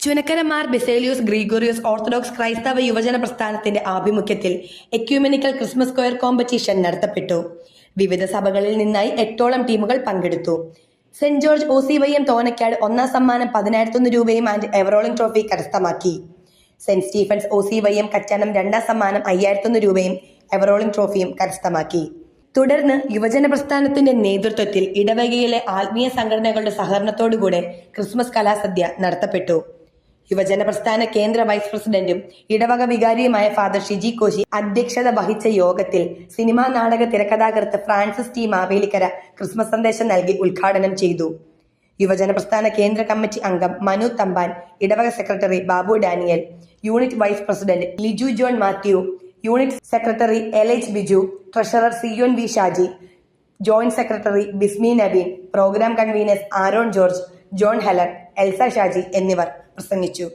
Chunakkara Mar Baselios Gregorios orthodox ക്രൈസ്തവ യുവജന പ്രസ്ഥാനത്തിന്റെ ആഭിമുഖ്യത്തിൽ എക്യൂമെനിക്കൽ ക്രിസ്മസ് സ്ക്വയർ കോമ്പറ്റീഷൻ നടത്തപ്പെട്ടു. വിവിധ സഭകളിൽ നിന്നായി എട്ടോളം ടീമുകൾ പങ്കെടുത്തു. Saint George O C Y M Thonakkad ഒന്നാം സമ്മാനം പതിനായിരത്തൊന്ന് രൂപയും ആൻഡ് എവറോളിംഗ് ട്രോഫി കരസ്ഥമാക്കി. Saint Stephen's O C Y M Kachanam രണ്ടാം സമ്മാനം അയ്യായിരത്തൊന്ന് രൂപയും എവറോളിംഗ് ട്രോഫിയും കരസ്ഥമാക്കി. തുടർന്ന് യുവജന പ്രസ്ഥാനത്തിന്റെ നേതൃത്വത്തിൽ ഇടവകയിലെ ആത്മീയ സംഘടനകളുടെ സഹകരണത്തോടുകൂടെ ക്രിസ്മസ് കലാസദ്യ നടത്തപ്പെട്ടു. യുവജന പ്രസ്ഥാന കേന്ദ്ര വൈസ് പ്രസിഡന്റും ഇടവക വികാരിയുമായ ഫാദർ ഷിജി കോശി അധ്യക്ഷത വഹിച്ച യോഗത്തിൽ സിനിമാ നാടക തിരക്കഥാകൃത്ത് ഫ്രാൻസിസ് ടി മാവേലിക്കര ക്രിസ്മസ് സന്ദേശം നൽകി ഉദ്ഘാടനം ചെയ്തു. യുവജന പ്രസ്ഥാന കേന്ദ്ര കമ്മിറ്റി അംഗം മനു തമ്പാൻ ഇടവക secretary Babu Daniel unit vice president Liju John Mathew unit secretary L H Biju treasurer Zion V Shaji joint secretary Bismi Nabeen programme convener Aaron George John Heller Elsa Shaji എന്നിവർ പ്രസംഗിച്ചു.